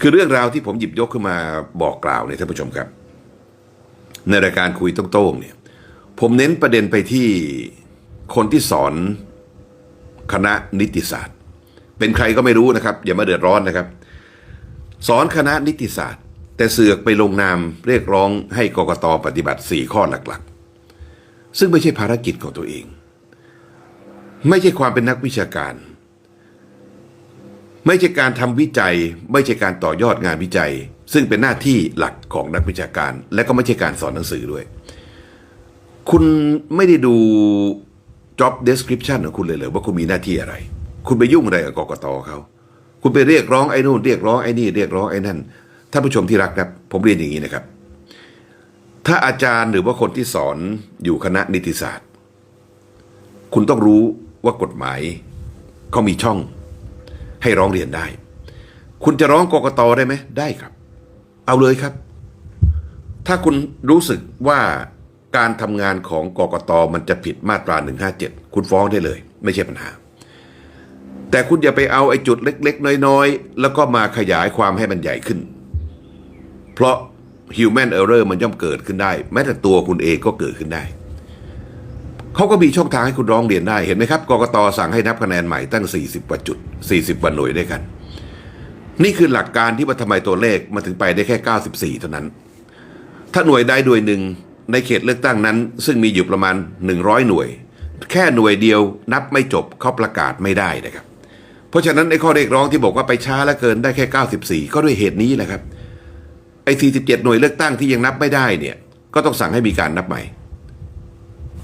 คือเรื่องราวที่ผมหยิบยกขึ้นมาบอกกล่าวเนี่ยท่านผู้ชมครับ ในรายการคุยโต้งๆเนี่ย ผมเน้นประเด็นไปที่คนที่สอนคณะนิติศาสตร์ เป็นใครก็ไม่รู้นะครับ อย่ามาเดือดร้อนนะครับ สอนคณะนิติศาสตร์ แต่เสือกไปลงนามเรียกร้องให้กกตปฏิบัติ 4 ข้อหลักๆ ซึ่งไม่ใช่ภารกิจของตัวเอง ไม่ใช่ความเป็นนักวิชาการ ไม่ใช่การทำวิจัย ไม่ใช่การต่อยอดงานวิจัย ซึ่งเป็นหน้าที่หลักของนักวิชาการ และก็ไม่ใช่การสอนหนังสือด้วย คุณไม่ได้ดู job description ของคุณเลยเหรอว่าคุณมีหน้าที่อะไร คุณไปยุ่งอะไรกับกกตเขา คุณไปเรียกร้องไอ้นู่นเรียกร้องไอ้นี่เรียกร้องไอ้นั่นท่านผู้ชมที่รักครับ ผมเรียนอย่างนี้นะครับ ถ้าอาจารย์หรือว่าคนที่สอนอยู่คณะนิติศาสตร์ คุณต้องรู้ว่ากฎหมายเขามีช่อง ให้ร้องเรียนได้ คุณจะร้องกกตได้ไหมได้ครับ เอาเลยครับ ถ้าคุณรู้สึกว่าการทำงานของกกตมันจะผิดมาตรา 157 คุณฟ้องได้เลย ไม่ใช่ปัญหา แต่คุณอย่าไปเอาไอ้จุดเล็ก ๆ น้อย ๆ แล้วก็มาขยายความให้มันใหญ่ขึ้น เพราะ human error มันย่อมเกิดขึ้นได้ แม้แต่ตัวคุณเองก็เกิดขึ้นได้ เขาก็มีช่องทางให้คุณร้องเรียนได้เห็นไหมครับกกตสั่งให้นับคะแนนใหม่ตั้ง 40กว่าจุด 40กว่าหน่วยด้วยกัน นี่คือหลักการที่ว่าทำไมตัวเลขมาถึงไปได้แค่ 94 เท่านั้น ถ้าหน่วยใดหน่วยหนึ่งในเขตเลือกตั้งนั้น ซึ่งมีอยู่ประมาณ 100 หน่วย แค่หน่วยเดียวนับไม่จบเขาประกาศไม่ได้นะครับ เพราะฉะนั้นไอ้ข้อเรียกร้องที่บอกว่าไปช้าและเกินได้แค่ 94 ก็ด้วยเหตุนี้แหละครับไอ้47 หน่วยเลือกตั้งที่ยังนับไม่ได้เนี่ยก็ต้องสั่งให้มีการนับใหม่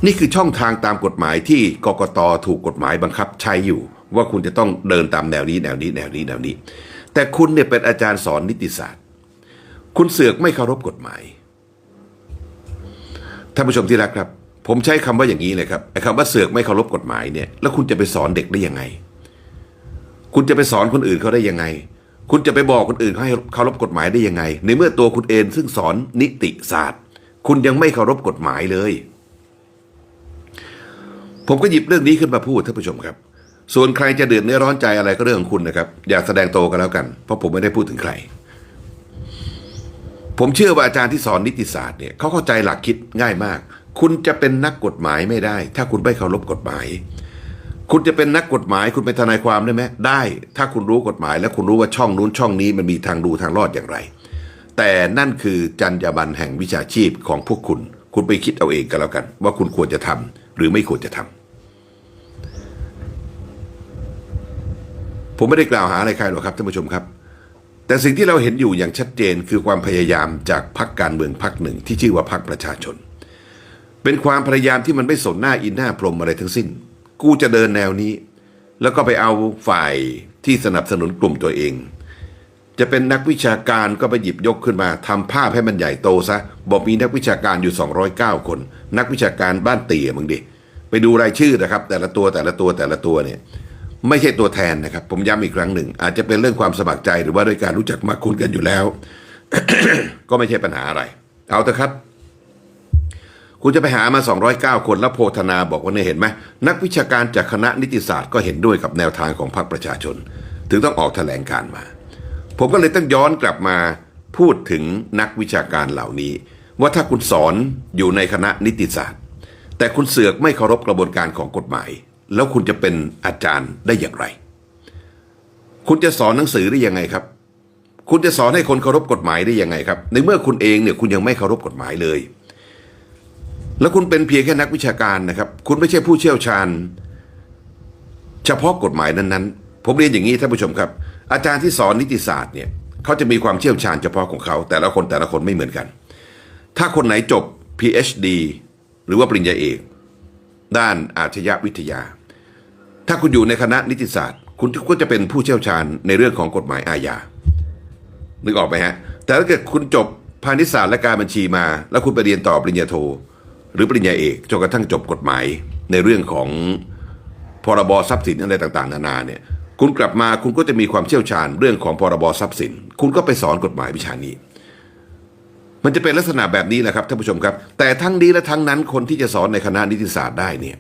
นี่คือช่องทางตามกฎหมายที่กกตถูกกฎหมายบังคับใช้อยู่ ว่าคุณจะต้องเดินตามแนวนี้แนวนี้แนวนี้แนวนี้ แต่คุณเนี่ยเป็นอาจารย์สอนนิติศาสตร์ คุณเสือกไม่เคารพกฎหมายท่านผู้ชมที่รักครับ ผมใช้คำว่าอย่างนี้เลยครับไอ้คำว่าเสือกไม่เคารพกฎหมายเนี่ยแล้วคุณจะไปสอนเด็กได้ยังไง คุณจะไปสอนคนอื่นเขาได้ยังไง คุณจะไปบอกคนอื่นเขาให้เคารพกฎหมายได้ยังไง ในเมื่อตัวคุณเองซึ่งสอนนิติศาสตร์ คุณยังไม่เคารพกฎหมายเลย ผมก็หยิบเรื่องนี้ขึ้นมาพูดท่านผู้ชมครับ ส่วนใครจะเดือดเนื้อร้อนใจอะไรก็เรื่องของคุณนะครับ อย่าแสดงโตกันแล้วกัน เพราะผมไม่ได้พูดถึงใคร ผมเชื่อว่าอาจารย์ที่สอนนิติศาสตร์เนี่ยเขาเข้าใจหลักคิดง่ายมาก คุณจะเป็นนักกฎหมายไม่ได้ ถ้าคุณไม่เคารพกฎหมาย คุณจะเป็นนักกฎหมาย คุณเป็นทนายความได้ไหมได้ ถ้าคุณรู้กฎหมาย และคุณรู้ว่าช่องนู้นช่องนี้มันมีทางดูทางรอดอย่างไร แต่นั่นคือจรรยาบรรณแห่งวิชาชีพของพวกคุณ คุณไปคิดเอาเองกันแล้วกัน ว่าคุณควรจะทำหรือไม่ควรจะทำ ผมไม่ได้กล่าวหาอะไรใครหรอกครับท่านผู้ชมครับ แต่สิ่งที่เราเห็นอยู่อย่างชัดเจนคือความพยายามจากพรรคการเมืองพรรคหนึ่งที่ชื่อว่าพรรคประชาชน เป็นความพยายามที่มันไม่สนหน้าอินหน้าพรหมอะไรทั้งสิ้น กูจะเดินแนวนี้ แล้วก็ไปเอาฝ่ายที่สนับสนุนกลุ่มตัวเอง จะเป็นนักวิชาการก็ไปหยิบยกขึ้นมาทำภาพให้มันใหญ่โตซะบอกมีนักวิชาการอยู่ 209 คน นักวิชาการบ้านเตี่ยมึงดิไปดูรายชื่อนะครับ แต่ละตัวแต่ละตัวแต่ละตัวเนี่ย ไม่ใช่ตัวแทนนะครับ ผมย้ำอีกครั้งหนึ่ง อาจจะเป็นเรื่องความสมัครใจหรือว่าด้วยการรู้จักมาคุ้นกันอยู่แล้ว ก็ไม่ใช่ปัญหาอะไร เอาเถอะครับ คุณจะไปหามา 209 คนแล้วโพธนาบอกว่าเนี่ยเห็นไหมนักวิชาการจากคณะนิติศาสตร์ก็เห็นด้วยกับแนวทางของพรรคประชาชน ถึงต้องออกแถลงการมา ผมก็เลยต้องย้อนกลับมาพูดถึงนักวิชาการเหล่านี้ ว่าถ้าคุณสอนอยู่ในคณะนิติศาสตร์ แต่คุณเสือกไม่เคารพกระบวนการของกฎหมาย แล้วคุณจะเป็นอาจารย์ได้อย่างไร คุณจะสอนหนังสือได้ยังไงครับ คุณจะสอนให้คนเคารพกฎหมายได้ยังไงครับ ในเมื่อคุณเองเนี่ยคุณยังไม่เคารพกฎหมายเลย แล้วคุณเป็นเพียงแค่นักวิชาการนะครับ คุณไม่ใช่ผู้เชี่ยวชาญ เฉพาะกฎหมายนั้นๆ ผมเรียนอย่างนี้ท่านผู้ชมครับ อาจารย์ที่สอนนิติศาสตร์เนี่ยเขาจะมีความเชี่ยวชาญเฉพาะของเขา แต่ละคนแต่ละคนไม่เหมือนกัน ถ้าคนไหนจบ PhD หรือว่าปริญญาเอกด้านอาชญาวิทยาาคุณอยู่ในคณะนิติศาสตร์ คุณก็จะเป็นผู้เชี่ยวชาญในเรื่องของกฎหมายอาญา นึกออกไหมฮะ แต่ถ้าเกิดคุณจบพาณิชยศาสตร์และการบัญชีมา แล้วคุณไปเรียนต่อปริญญาโท หรือปริญญาเอกจนกระทั่งจบกฎหมายในเรื่องของพรบทรัพย์สินอะไรต่างๆ นานาเนี่ย คุณกลับมาคุณก็จะมีความเชี่ยวชาญเรื่องของพรบทรัพย์สิน คุณก็ไปสอนกฎหมายวิชานี้ มันจะเป็นลักษณะแบบนี้แหละครับท่านผู้ชมครับ แต่ทั้งนี้และทั้งนั้นคนที่จะสอนในคณะนิติศาสตร์ได้เนี่ย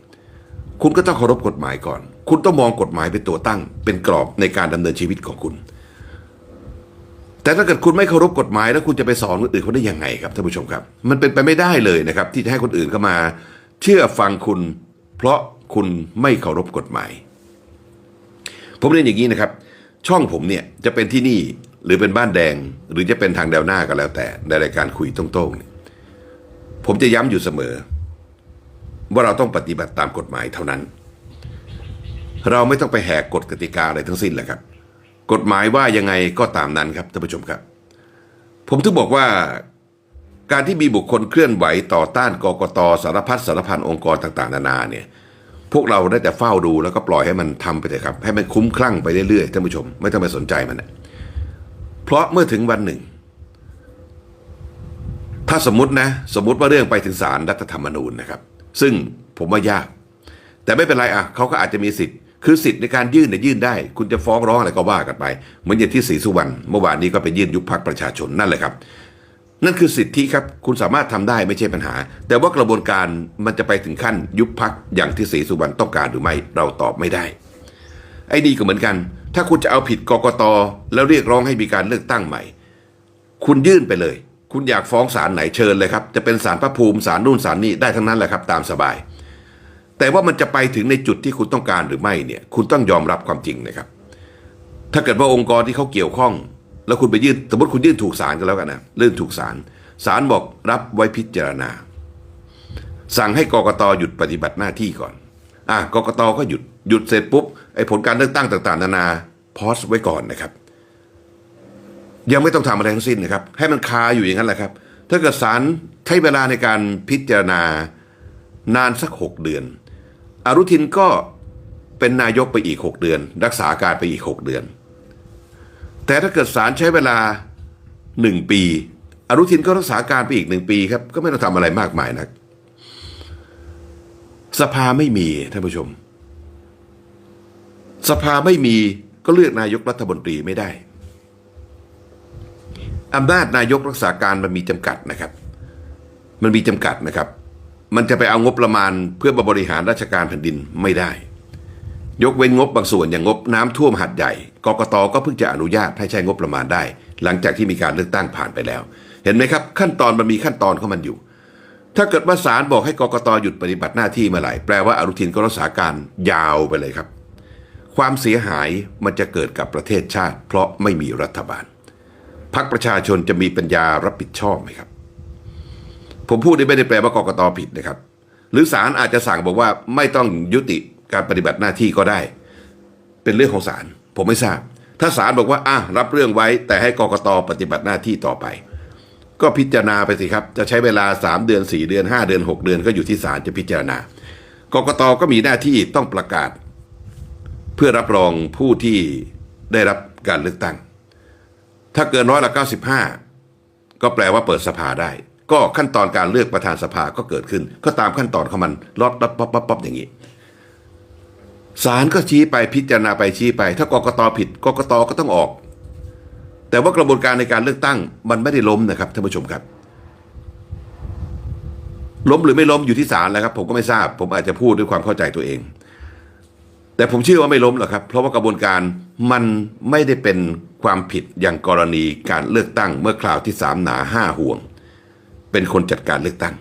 คุณก็ต้องเคารพกฎหมายก่อน คุณต้องมองกฎหมายเป็นตัวตั้ง เป็นกรอบในการดำเนินชีวิตของคุณ แต่ถ้าเกิดคุณไม่เคารพกฎหมายแล้วคุณจะไปสอนคนอื่นเขาได้ยังไงครับท่านผู้ชมครับ มันเป็นไปไม่ได้เลยนะครับ ที่จะให้คนอื่นเข้ามา เชื่อฟังคุณ เพราะคุณไม่เคารพกฎหมาย ผมเรียนอย่างนี้นะครับ ช่องผมเนี่ยจะเป็นที่นี่หรือเป็นบ้านแดง หรือจะเป็นทางแนวหน้าก็แล้วแต่ในรายการคุยตรงๆเนี่ยผมจะย้ำอยู่เสมอ ว่าเราต้องปฏิบัติตามกฎหมายเท่านั้น เราไม่ต้องไปแหกกฎกติกาอะไรทั้งสิ้นแหละครับ กฎหมายว่ายังไงก็ตามนั้นครับท่านผู้ชมครับ ผมถึงบอกว่าการที่มีบุคคลเคลื่อนไหวต่อต้านกกตสารพัดสารพันองค์กรต่างๆ นานาเนี่ยพวกเราได้แต่เฝ้าดูแล้วก็ปล่อยให้มันทำไปเถอะครับ ให้มันคุ้มคลั่งไปเรื่อยๆท่านผู้ชม ไม่ต้องไปสนใจมันนะเพราะเมื่อถึงวันหนึ่ง ถ้าสมมตินะ สมมติว่าเรื่องไปถึงศาลรัฐธรรมนูญนะครับ ซึ่งผมว่ายาก แต่ไม่เป็นไรอะเขาก็อาจจะมีสิทธิ์ คือสิทธิ์ในการยื่นเนี่ยยื่นได้ คุณจะฟ้องร้องอะไรก็ว่ากันไป เหมือนอย่างที่ศรีสุวรรณเมื่อวานนี้ก็ไปยื่นยุบพักประชาชนนั่นแหละครับ นั่นคือสิทธิครับ คุณสามารถทำได้ไม่ใช่ปัญหา แต่ว่ากระบวนการมันจะไปถึงขั้นยุบพักอย่างที่ศรีสุวรรณต้องการหรือไม่เราตอบไม่ได้ ไอ้นี่ก็เหมือนกัน ถ้าคุณจะเอาผิดกกตแล้วเรียกร้องให้มีการเลือกตั้งใหม่ คุณยื่นไปเลย คุณอยากฟ้องศาลไหนเชิญเลยครับจะเป็นศาลพระภูมิศาลนู่นศาลนี่ได้ทั้งนั้นแหละครับ ตามสบาย แต่ว่ามันจะไปถึงในจุดที่คุณต้องการหรือไม่เนี่ย คุณต้องยอมรับความจริงนะครับ ถ้าเกิดว่าองค์กรที่เขาเกี่ยวข้อง แล้วคุณไปยื่นสมมติคุณยื่นถูกศาลกันแล้วกันนะเรื่องถูกศาลศาลบอกรับไว้พิจารณา สั่งให้กกตหยุดปฏิบัติหน้าที่ก่อนอะกกตก็หยุดหยุดเสร็จปุ๊บไอ้ผลการเลือกตั้งต่าง ๆ นานาพอสไว้ก่อนนะครับ ยังไม่ต้องทำอะไรทั้งสิ้นนะครับ ให้มันคาอยู่อย่างนั้นแหละครับ ถ้าเกิดศาลใช้เวลาในการพิจารณานานสักหกเดือน อรุทินก็เป็นนายกไปอีกหกเดือน รักษาการไปอีกหกเดือน แต่ถ้าเกิดศาลใช้เวลาหนึ่งปีอรุทินก็รักษาการไปอีกหนึ่งปีครับ ก็ไม่ต้องทำอะไรมากมายนัก สภาไม่มีท่านผู้ชม สภาไม่มีก็เลือกนายกรัฐมนตรีไม่ได้อำนาจนายกรักษาการมันมีจำกัดนะครับ มันมีจำกัดนะครับ มันจะไปเอางบประมาณเพื่อมาบริหารราชการแผ่นดินไม่ได้ ยกเว้นงบบางส่วนอย่างงบน้ำท่วมหัดใหญ่กกตก็เพิ่งจะอนุญาตให้ใช้งบประมาณได้ หลังจากที่มีการเลือกตั้งผ่านไปแล้ว เห็นไหมครับ ขั้นตอนมันมีขั้นตอนของมันอยู่ ถ้าเกิดว่าศาลบอกให้กกตหยุดปฏิบัติหน้าที่เมื่อไหร่แปลว่าอนุทินก็รักษาการยาวไปเลยครับ ความเสียหายมันจะเกิดกับประเทศชาติ เพราะไม่มีรัฐบาลพรรคประชาชนจะมีปัญญารับผิดชอบไหมครับ ผมพูดนี่ไม่ได้แปลว่ากกตผิดนะครับ หรือศาลอาจจะสั่งบอกว่าไม่ต้องยุติการปฏิบัติหน้าที่ก็ได้ เป็นเรื่องของศาลผมไม่ทราบ ถ้าศาลบอกว่าอะรับเรื่องไว้ แต่ให้กกตปฏิบัติหน้าที่ต่อไป ก็พิจารณาไปสิครับ จะใช้เวลา 3 เดือน 4 เดือน 5 เดือน 6 เดือนก็อยู่ที่ศาลจะพิจารณากกตก็มีหน้าที่ต้องประกาศ เพื่อรับรองผู้ที่ได้รับการเลือกตั้ง ถ้าเกินร้อยละ95 ก็แปลว่าเปิดสภาได้ ก็ขั้นตอนการเลือกประธานสภาก็เกิดขึ้น ก็ตามขั้นตอนของมันลดลดป๊อปป๊อปป๊อปอย่างนี้ศาลก็ชี้ไปพิจารณาไปชี้ไป ถ้ากกตผิดกกตก็ต้องออก แต่ว่ากระบวนการในการเลือกตั้งมันไม่ได้ล้มนะครับท่านผู้ชมครับ ล้มหรือไม่ล้มอยู่ที่ศาลแล้วครับ ผมก็ไม่ทราบ ผมอาจจะพูดด้วยความเข้าใจตัวเอง แต่ผมเชื่อว่าไม่ล้มหรอกครับ เพราะว่ากระบวนการมันไม่ได้เป็นความผิดอย่างกรณีการเลือกตั้งเมื่อคราวที่สามหนาห้าห่วง เป็นคนจัดการเลือกตั้ง